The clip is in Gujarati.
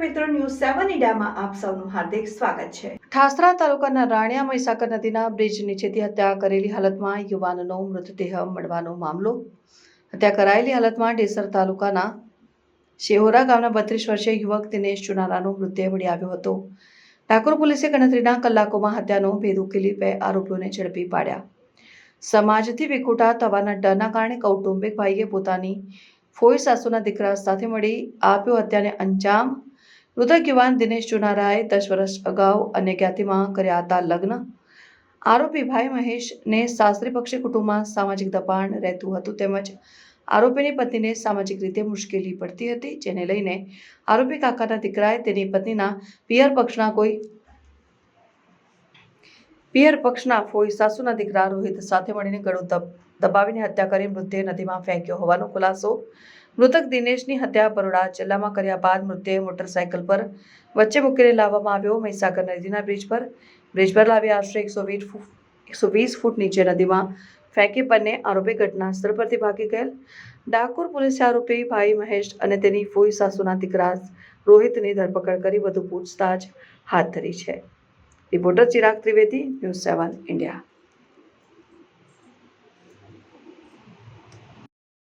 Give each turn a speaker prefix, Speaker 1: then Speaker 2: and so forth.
Speaker 1: મીડિયામાં આપ સૌનું હાર્દિક સ્વાગત છે.
Speaker 2: ઠાસરા તાલુકાના રાણિયા મહીસાગર નદીના બ્રિજ નીચેથી હત્યા કરેલી હાલતમાં યુવાનનો મૃતદેહ મળવાનો મામલો. હત્યા કરાયેલી હાલતમાં ડેસર તાલુકાના શેહોરા ગામના બત્રીસ વર્ષીય યુવક દિનેશ ચુનારાનો મૃતદેહ મળી આવ્યો હતો. ડાકોર પોલીસે ગણતરીના કલાકોમાં હત્યાનો ભેદ ઉકેલી બે આરોપીઓને ઝડપી પાડ્યા. સમાજથી વિખૂટા થવાના ડરના કારણે કૌટુંબિક ભાઈએ પોતાની ફોઈ સાસુના દીકરા સાથે મળી આપ્યો હત્યાને અંજામ મૃતક યુવાન દિનેશ ચુનારાએ દસ વર્ષ અગાઉ અન્ય જ્ઞાતિમાં કર્યા હતા લગ્ન. આરોપી ભાઈ મહેશને સાસરી પક્ષી કુટુંબમાં સામાજિક દબાણ રહેતું હતું તેમજ આરોપીની પત્નીને સામાજિક રીતે મુશ્કેલી પડતી હતી, જેને લઈને આરોપી કાકાના દીકરાએ તેની પત્નીના પિયર પક્ષના કોઈ પિયર પક્ષના ફોઈ સાસુના દીકરા રોહિત સાથે મળીને ગળું દબ- દબાવીને હત્યા કરી મૃતદેહ નદીમાં ફેંક્યો હોવાનો ખુલાસો. મૃતક દિનેશની હત્યા બરોડા જિલ્લામાં કર્યા બાદ મૃતદેહ મોટરસાયકલ પર વચ્ચે મૂકીને લાવવામાં આવ્યો. મહીસાગર નદીના બ્રિજ પર બ્રિજ પર લાવી આશરે એકસો વીસ એકસો વીસ ફૂટ નીચે નદીમાં ફેંકી બંને આરોપી ઘટના સ્થળ પરથી ભાગી ગયેલ. ડાકોર પોલીસે આરોપી ભાઈ મહેશ અને તેની ફોઈ સાસુના દીકરા રોહિતની ધરપકડ કરી વધુ પૂછતાછ હાથ ધરી છે. Reporter Chirag Trivedi news seven India.